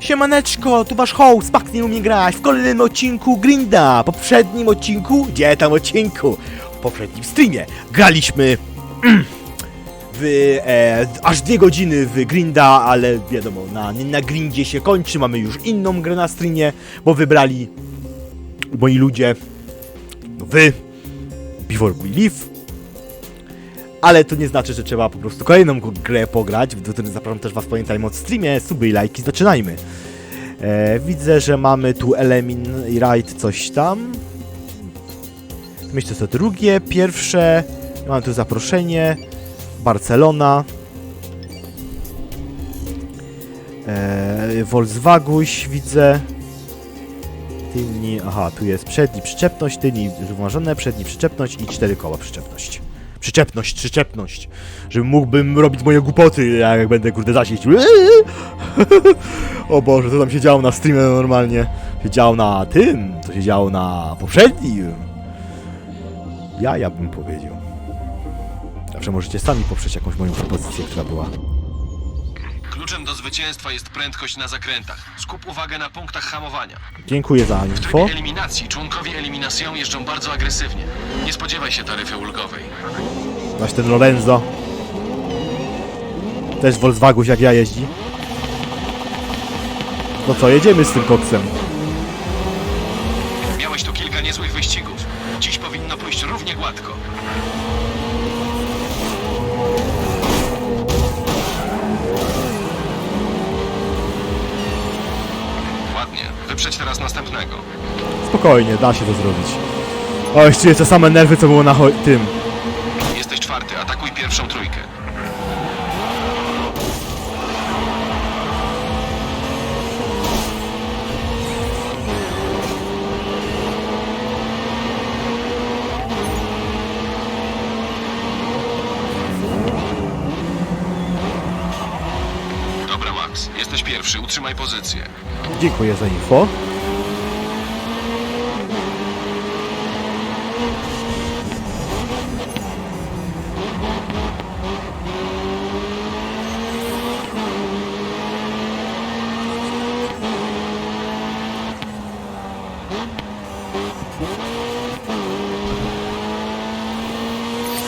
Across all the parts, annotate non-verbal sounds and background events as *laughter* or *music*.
Siemaneczko, tu wasz host, Max nie umie grać. W kolejnym odcinku Grinda. Po poprzednim odcinku, gdzie tam odcinku? W poprzednim streamie. Graliśmy mm, w e, aż dwie godziny w Grinda, ale wiadomo, na, na Grindzie się kończy, mamy już inną grę na streamie, bo wybrali moi ludzie, wy, Before We Live, ale to nie znaczy, że trzeba po prostu kolejną grę pograć, do której zapraszam też was pamiętajmy od streamie, suby i lajki, zaczynajmy. E, widzę, że mamy tu Elemin i Raid coś tam. Myślę, że to drugie, pierwsze, mamy tu zaproszenie, Barcelona. E, widzę. Tylni, aha, tu jest przedni przyczepność, tylni zrównoważone, przedni przyczepność i cztery koła przyczepność. Przyczepność, przyczepność. Żebym mógłbym robić moje głupoty, jak będę kurde zasieć. *laughs* o Boże, co tam się działo na streamie normalnie. Się działo na tym, co się działo na poprzednim. Ja, ja bym powiedział. Zawsze możecie sami poprzeć jakąś moją propozycję, która była. Zwycięstwa jest prędkość na zakrętach. Skup uwagę na punktach hamowania. Dziękuję za W info. trybie eliminacji członkowie eliminacją jeżdżą bardzo agresywnie. Nie spodziewaj się taryfy ulgowej. Właśnie ten Lorenzo. Też Volkswagen jak ja jeździ. No co, jedziemy z tym koksem. Spokojnie, da się to zrobić. O, jeszcze jest te same nerwy, co było na tym. Jesteś czwarty. Atakuj pierwszą trójkę. Dobra, Max. Jesteś pierwszy. Utrzymaj pozycję. Dziękuję za info.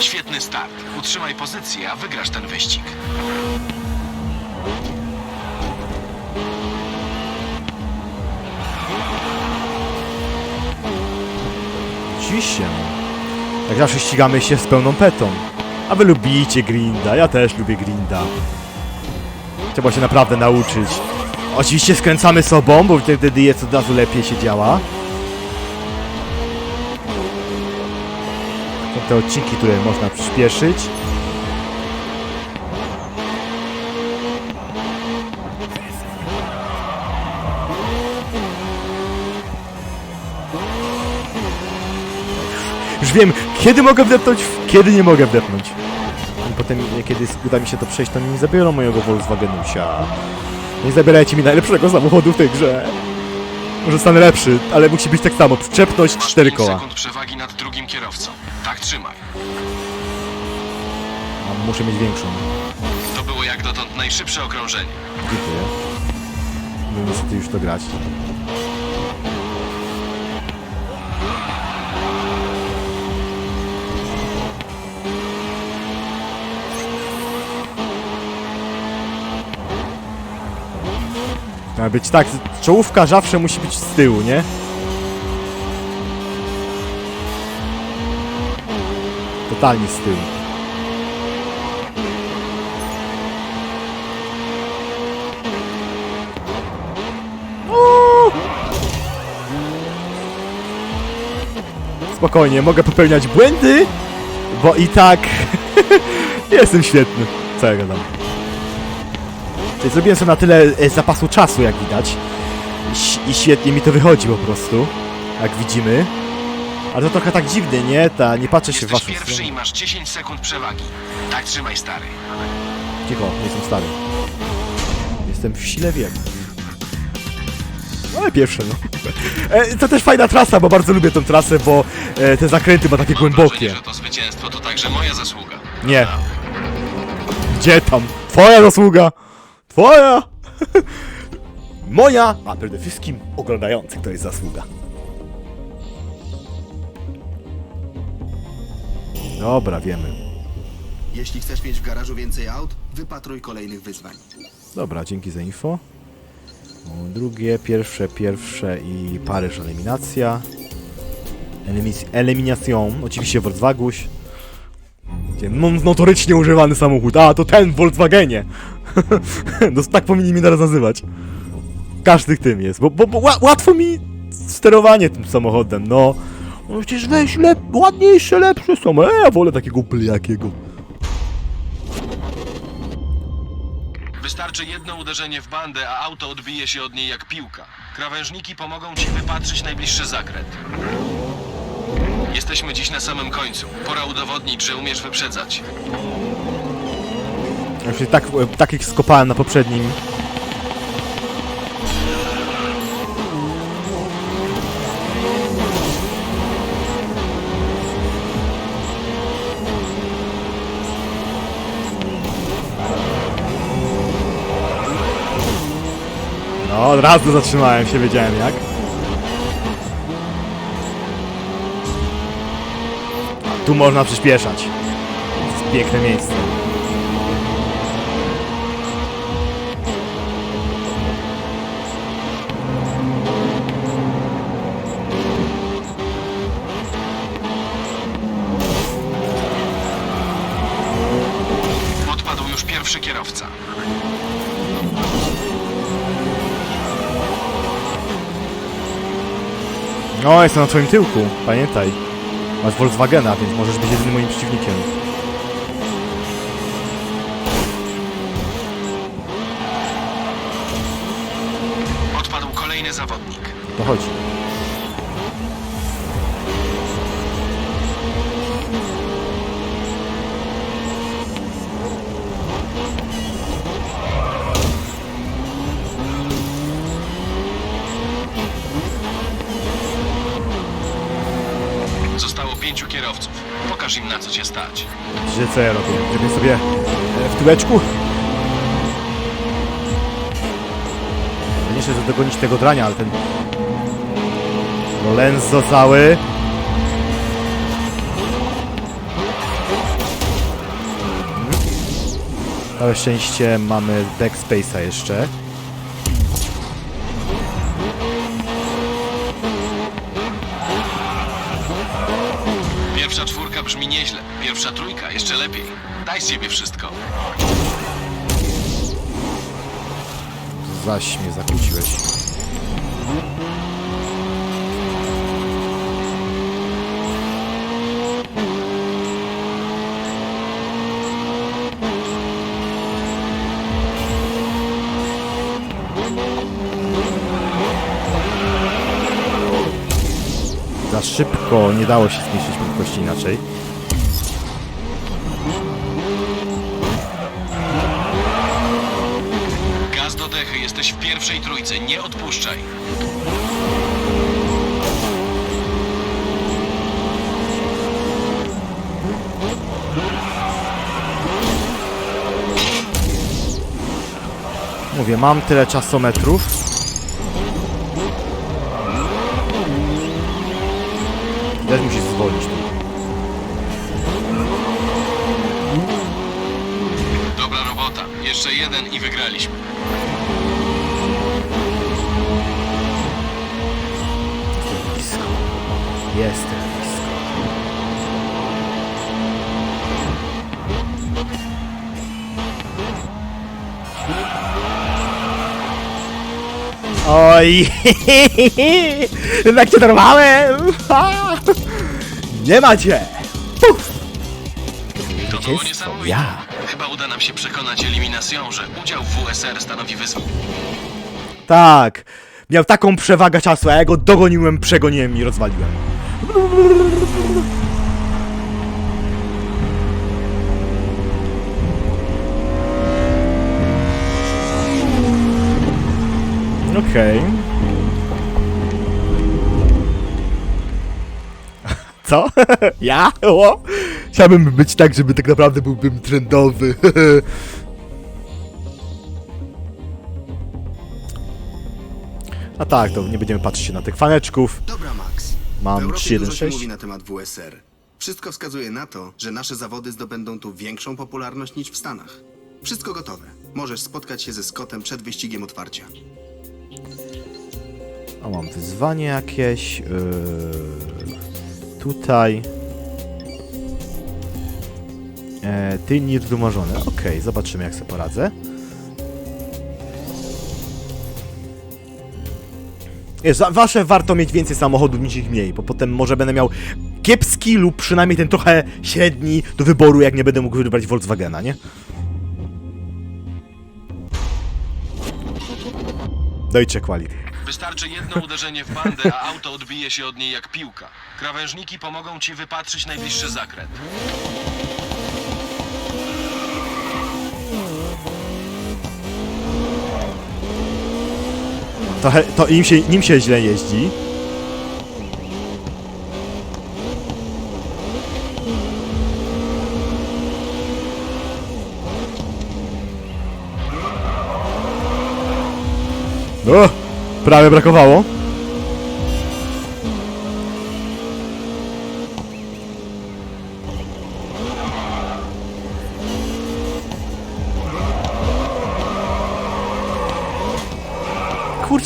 Świetny start. Utrzymaj pozycję, a wygrasz ten wyścig. Oczywiście. Jak zawsze ścigamy się z pełną petą. A wy lubicie Grinda, ja też lubię Grinda. Trzeba się naprawdę nauczyć. Oczywiście skręcamy sobą, bo wtedy jest od razu lepiej się działa. Są te odcinki, które można przyspieszyć. Kiedy mogę wdepnąć, kiedy nie mogę wdepnąć. I potem, kiedy uda mi się to przejść, to mi zabiorą mojego Volkswagenusia. Nie zabierajcie mi najlepszego samochodu w tej grze. Może stanę lepszy, ale musi być tak samo. Przyczepność, Masz cztery 5 koła. sekund przewagi nad drugim kierowcą. Tak trzymaj. A muszę mieć większą. To było jak dotąd najszybsze okrążenie. Dziękuję. No niestety już to grać. Ma być tak, czołówka zawsze musi być z tyłu, nie? Totalnie z tyłu. Spokojnie, mogę popełniać błędy, bo i tak *laughs* jestem świetny. Co ja gadam? Czyli zrobiłem sobie na tyle e, zapasu czasu, jak widać. I, świetnie mi to wychodzi po prostu, jak widzimy. Ale to trochę tak dziwnie, nie? Ta, nie patrzę się w Jesteś waszą pierwszy stronę. i masz 10 sekund przewagi. Tak trzymaj, stary. Cicho, nie jestem stary. Jestem w sile wieku. Ale pierwsze, no. E, to też fajna trasa, bo bardzo lubię tą trasę, bo e, te zakręty ma takie Mam głębokie. wrażenie, że to zwycięstwo to także moja zasługa. Nie. Gdzie tam? Twoja zasługa! Twoja! *laughs* moja, a przede wszystkim oglądających to jest zasługa. Dobra, wiemy. Jeśli chcesz mieć w garażu więcej aut, wypatruj kolejnych wyzwań. Dobra, dzięki za info. Drugie, pierwsze, pierwsze i Paryż eliminacja. Elimis eliminacją, oczywiście Volkswaguś. No, notorycznie używany samochód. A, to ten w Volkswagenie. *laughs* no, tak powinni mnie teraz nazywać. Każdy tym jest, bo, bo, bo ła- łatwo mi sterowanie tym samochodem, no. No przecież weź lep ładniejsze, lepsze są. E, ja wolę takiego jakiego. Wystarczy jedno uderzenie w bandę, a auto odbije się od niej jak piłka. Krawężniki pomogą ci wypatrzyć najbliższy zakręt. Jesteśmy dziś na samym końcu. Pora udowodnić, że umiesz wyprzedzać. Ja tak, takich skopałem na poprzednim. No, od razu zatrzymałem się, wiedziałem jak. Tu można przyspieszać. Piękne miejsce. No, jestem na twoim tyłku, pamiętaj. Masz Volkswagena, więc możesz być jedynym moim przeciwnikiem. Odpadł kolejny zawodnik. To chodzi. Tyłeczku? Nie że dogonić tego drania, ale ten... Lorenzo cały. Całe szczęście mamy backspace'a jeszcze. Nieźle. Pierwsza trójka jeszcze lepiej. Daj z siebie wszystko. Zaś mnie zakłóciłeś. Za szybko nie dało się zmniejszyć prędkości inaczej. Jesteś w pierwszej trójce. Nie odpuszczaj. Mówię, mam tyle czasometrów. Jestem blisko. Oj, jednak *laughs* cię dorwałem! *laughs* Nie macie! To było Zwycięstwo, niesamowite. ja. Chyba uda nam się przekonać eliminacją, że udział w WSR stanowi wyzwanie. Tak! Miał taką przewagę czasu, a ja go dogoniłem, przegoniłem i rozwaliłem. Okej. Co? *laughs* ja? O? Chciałbym być tak, żeby tak naprawdę byłbym trendowy. A tak, to nie będziemy patrzeć się na tych faneczków. Dobra, Max. Mam w Europie dużo się 3-1-6. mówi na temat WSR. Wszystko wskazuje na to, że nasze zawody zdobędą tu większą popularność niż w Stanach. Wszystko gotowe. Możesz spotkać się ze Scottem przed wyścigiem otwarcia. O, mam wyzwanie jakieś. Yy, tutaj. E, ty niedomorzony. Okej, zobaczymy jak sobie poradzę. Zawsze warto mieć więcej samochodów niż ich mniej, bo potem może będę miał kiepski lub przynajmniej ten trochę średni do wyboru, jak nie będę mógł wybrać Volkswagena, nie? Deutsche Quality. Wystarczy jedno uderzenie w bandę, a auto odbije się od niej jak piłka. Krawężniki pomogą ci wypatrzyć najbliższy zakręt. Trochę, to im się, nim się źle jeździ. O, prawie brakowało.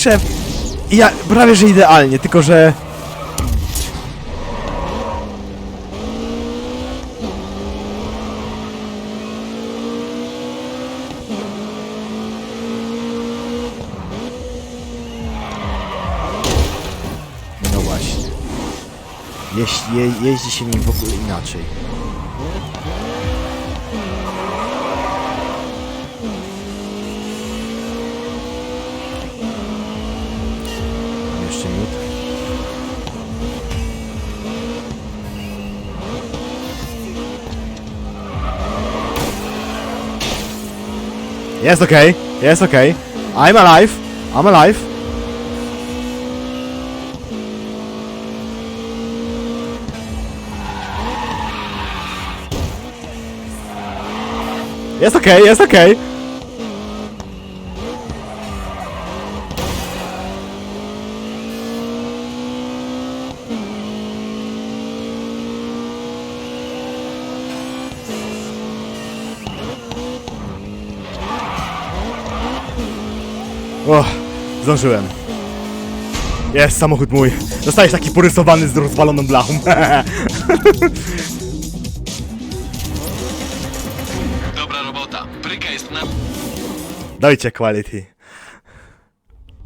Kurczę, ja prawie że idealnie, tylko że. No właśnie. Jeśli je, jeździ się nim w ogóle inaczej. Jest okej, jest okej. I'm alive, I'm alive. Jest okej, jest okej. O, zdążyłem. Jest samochód mój. Zostajesz taki porysowany z rozwaloną blachą. *laughs* Dobra robota. Pryka jest na... Dajcie quality.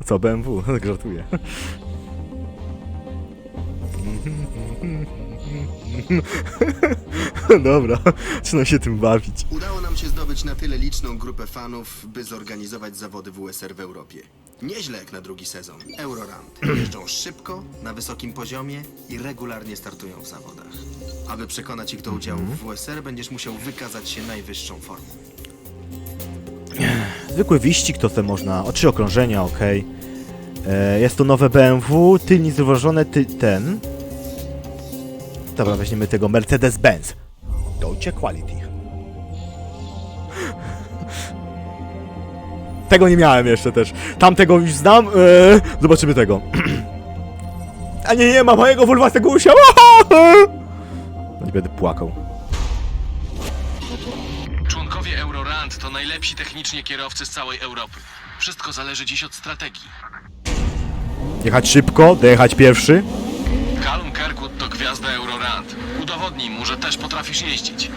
Co, BMW? Żartuję. *laughs* *laughs* *laughs* Dobra, zaczynam się tym bawić. Udało nam się zdobyć na tyle liczną grupę fanów, by zorganizować zawody WSR w Europie. Nieźle jak na drugi sezon. Eurorand. *clears throat* Jeżdżą szybko, na wysokim poziomie i regularnie startują w zawodach. Aby przekonać ich do udziału w WSR, będziesz musiał wykazać się najwyższą formą. Zwykły wyścig to te można. O trzy okrążenia, ok. E, jest to nowe BMW, tylnie zauważone, ty, ten. Dobra, weźmiemy tego Mercedes-Benz. Deutsche Quality. Tego nie miałem jeszcze też. Tamtego już znam. E, zobaczymy tego. *clears throat* A nie, nie ma mojego Volkswagena Gusia. *laughs* Nie będę płakał. Członkowie Eurorand to najlepsi technicznie kierowcy z całej Europy. Wszystko zależy dziś od strategii. Jechać szybko, dojechać pierwszy. Callum Kirkwood to gwiazda Eurorand. Udowodnij mu, że też potrafisz jeździć.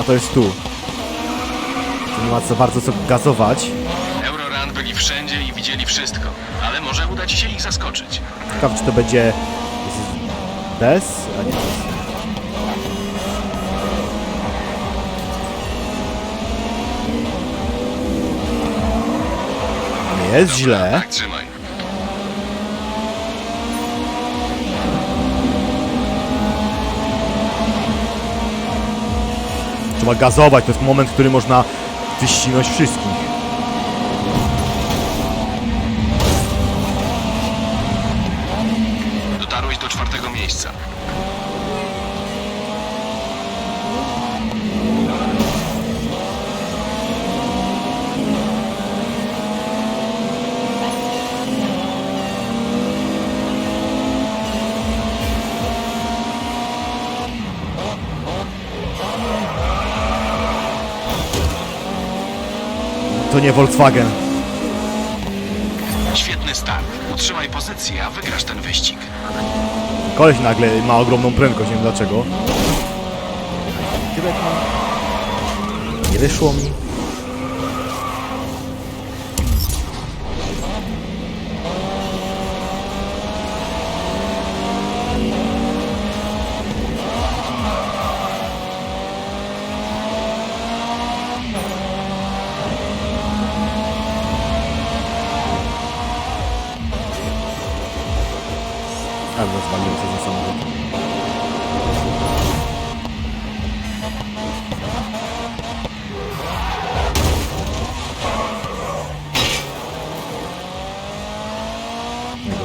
A to jest tu. Tu nie ma za bardzo co gazować. Eurorand byli wszędzie i widzieli wszystko, ale może uda ci się ich zaskoczyć. Ciekaw, czy to będzie bez, a nie bez. Nie jest źle. Tak, trzymaj. Trzeba gazować, to jest moment, w którym można wyścinać wszystkich. To nie Volkswagen. Świetny start. Utrzymaj pozycję, a wygrasz ten wyścig. Koleś nagle ma ogromną prędkość, nie wiem dlaczego. Tyle Nie wyszło mi.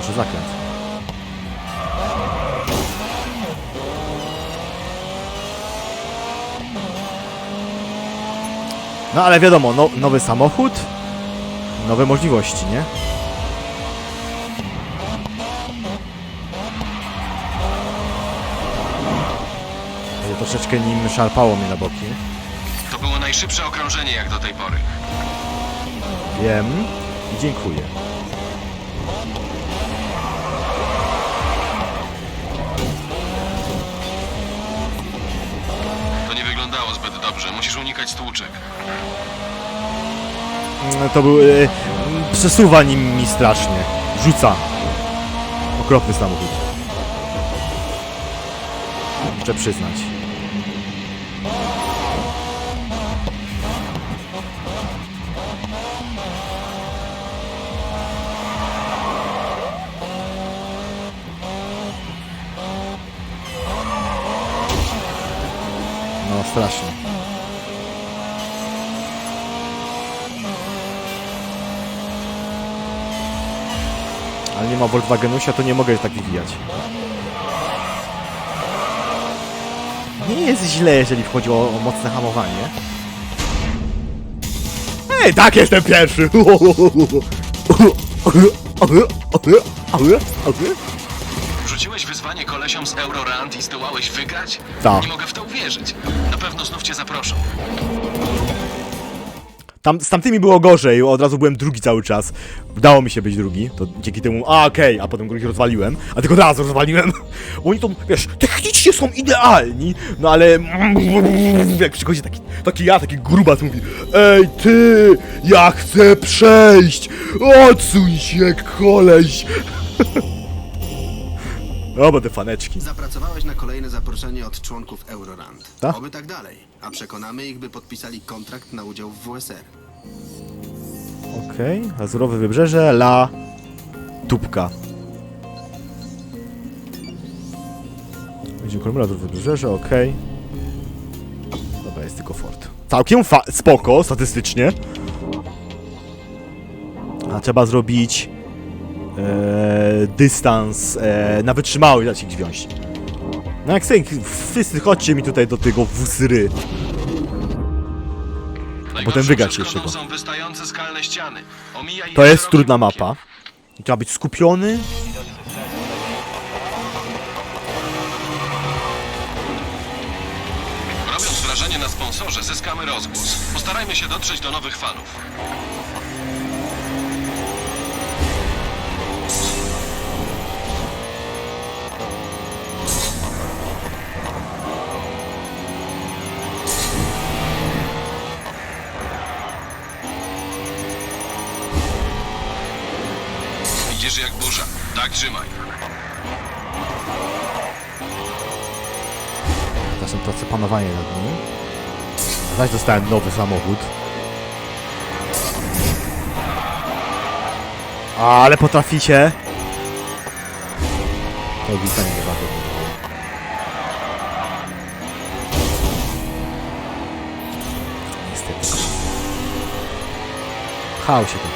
Najgorszy zakręt. No ale wiadomo, no, nowy samochód, nowe możliwości, nie? Troszeczkę nim szarpało mnie na boki. To było najszybsze okrążenie jak do tej pory. Wiem i dziękuję. To był... E, przesuwa nim mi strasznie. Rzuca. Okropny samochód. Muszę przyznać. No strasznie. Ale nie ma Volkswagenusia, to nie mogę tak wywijać. Nie jest źle, jeżeli chodzi o, o mocne hamowanie. Ej, tak jestem pierwszy! *laughs* Rzuciłeś wyzwanie kolesiom z Eurorand i zdołałeś wygrać? Tak. Nie mogę w to uwierzyć. Na pewno znów cię zaproszą. Tam, z tamtymi było gorzej, od razu byłem drugi cały czas. Udało mi się być drugi, to dzięki temu, a okej, a potem ich rozwaliłem, a tylko raz rozwaliłem. *laughs* Oni to, wiesz, technicznie są idealni, no ale *laughs* jak przychodzi taki, taki ja, taki grubas mówi Ej ty, ja chcę przejść, odsuń się koleś. *laughs* Bo te faneczki. Zapracowałeś na kolejne zaproszenie od członków Eurorand. Tak? Oby tak dalej, a przekonamy ich, by podpisali kontrakt na udział w WSR. Okej, Azurowe Wybrzeże, La Tubka. Będzie kolumna do Wybrzeże, okej. Dobra, jest tylko fort. Całkiem fa- spoko, statystycznie. A trzeba zrobić e, dystans e, na wytrzymałość, dać ich wziąć. No jak chcę, wszyscy chodźcie mi tutaj do tego wusry. Wygrać przeszkodą jeszcze go. To jest trudna mapa. Trzeba być skupiony. Robiąc wrażenie na sponsorze, zyskamy rozgłos. Postarajmy się dotrzeć do nowych fanów. Widzisz jak burza. Tak trzymaj. Czasem tracę panowanie nad nim. Zaś dostałem nowy samochód. Ale potraficie. To witanie nie bardzo. Niestety. Pchał się to.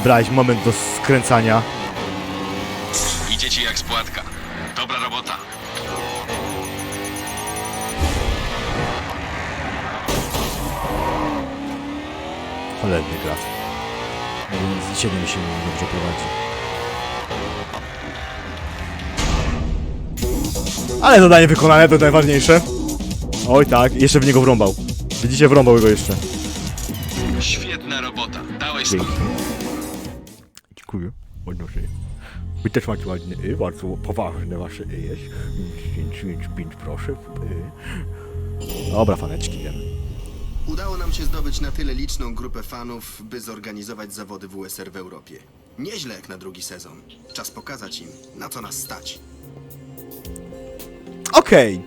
Wybrałeś moment do skręcania. Idzie ci jak spłatka. Dobra robota. Cholerny graf. Z mi się dobrze prowadzi. Ale zadanie wykonane, to najważniejsze. Oj tak, jeszcze w niego wrąbał. Widzicie, wrąbał go jeszcze. Świetna robota. Dałeś Dzięki. Wy też macie ładne y, bardzo poważne wasze y jest. Więc, więc, więc proszę. Y. Dobra, faneczki, wiemy. Udało nam się zdobyć na tyle liczną grupę fanów, by zorganizować zawody WSR w Europie. Nieźle jak na drugi sezon. Czas pokazać im, na co nas stać. Okej.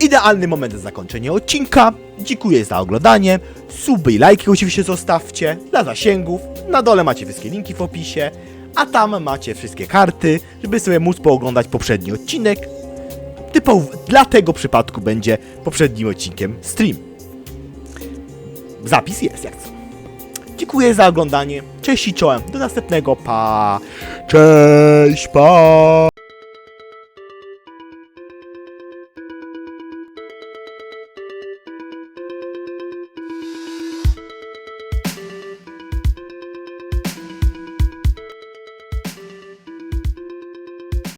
Idealny moment na zakończenie odcinka. Dziękuję za oglądanie. Suby i lajki oczywiście zostawcie dla zasięgów. Na dole macie wszystkie linki w opisie. A tam macie wszystkie karty, żeby sobie móc pooglądać poprzedni odcinek. Typowo dla tego przypadku będzie poprzednim odcinkiem stream. Zapis jest jak co. Dziękuję za oglądanie. Cześć i czołem. Do następnego. Pa. Cześć, pa.